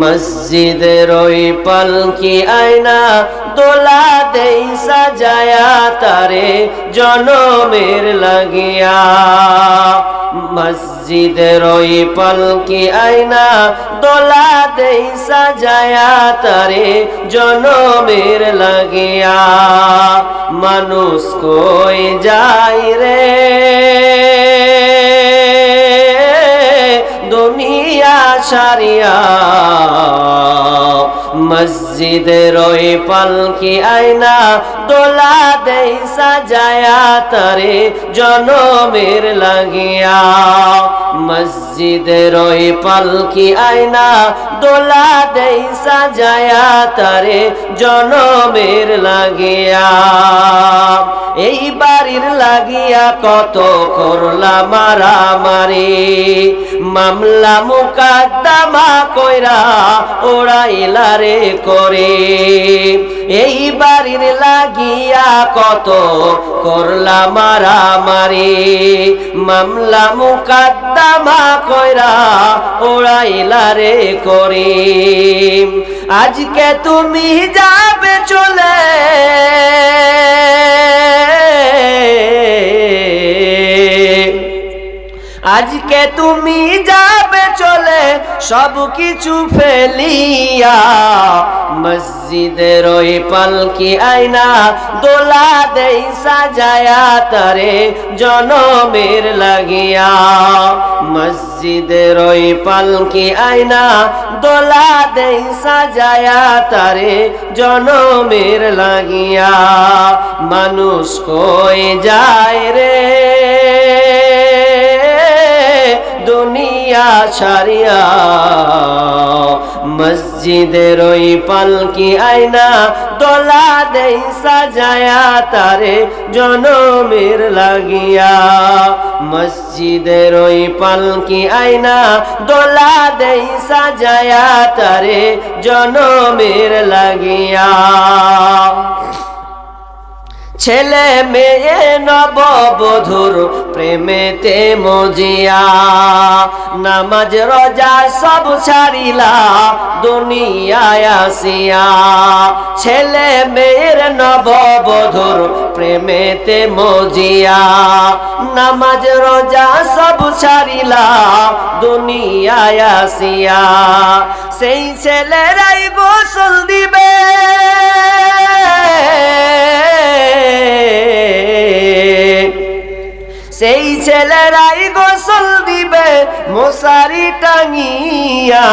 মসজিদের ওই পালকি আয়না দোলা দেই সাজায়া তারে জনমের লাগিয়া মসজিদের ওই পালকি আয়না দোলা দেই সাজায়া তারে জনমের লাগিয়া মানুষ কই যাই রে দুনিয়া সারিয়া মসজিদের ওই পালকি আয়না, দোলা দেই সাজায়া তারে জনমের লাগিয়া। মসজিদের ওই পালকি আয়না, দোলা দেই সাজায়া তারে জনমের লাগিয়া। এই বাড়ির লাগিয়া কত করলা মারামারি। মামলা মুকাদ্দামা কইরা ওড়াইলা রে করে। এই বাড়ির লাগিয়া কত করলা মারামারি। মামলা মুকাদ্দামা কইরা ওড়াইলা রে করে। আজকে তুমি যাবে চলে। আজকে তুমি যাবে চলে, সব কিছু ফেলিয়া। মসজিদের ওই পালকি আয়না, দোলা দেই সাজায়া, তারে জনমের লাগিয়া। মসজিদের ওই পালকি আয়না, দোলা দেই সাজায়া, তারে জনমের লাগিয়া। মানুষ কই যায় রে? দুনিয়া ছাড়িয়া মসজিদের ওই পালকি আয়না দোলা দেই সাজায়া তারে জনমের লাগিয়া মসজিদের ওই পালকি আয়না দোলা দেই সাজায়া তারে জনমের লাগিয়া ছেলে মেয়ে নববধুর প্রেমেতে মজিয়া। নামাজ, রজা সব ছাড়িলা দুনিয়ায় আসিয়া। ছেলে মেয়ের নববধুর প্রেমেতে মজিয়া। নামাজ, রজা সব ছাড়িলা দুনিয়ায় আসিয়া। সেই ছেলেরাই গোসল দিবে। ছেলেরাই গোসল দিবে, মশারি টাঙিয়া।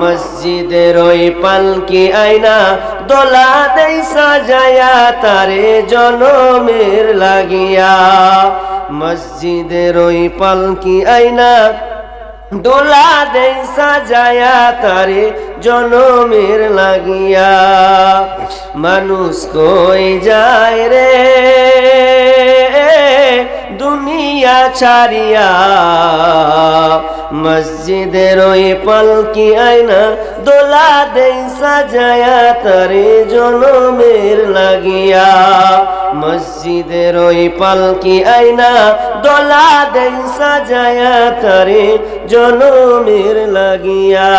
মসজিদের ওই পালকি আয়না, দোলা দেই সাজায়া, তারে জনমের লাগিয়া। মসজিদের ওই পালকি আয়না, দোলা দেই সাজায়া, তারে জনমের লাগিয়া। মানুষ কই যায় রে? দুনিয়া ছাড়িয়া মসজিদের ওই পালকি আয়না, দোলা দেই সাজায়া, তারে জনমের লাগিয়া। মসজিদের ওই পালকি আয়না, দোলা দেই সাজায়া, তারে জনমের লাগিয়া।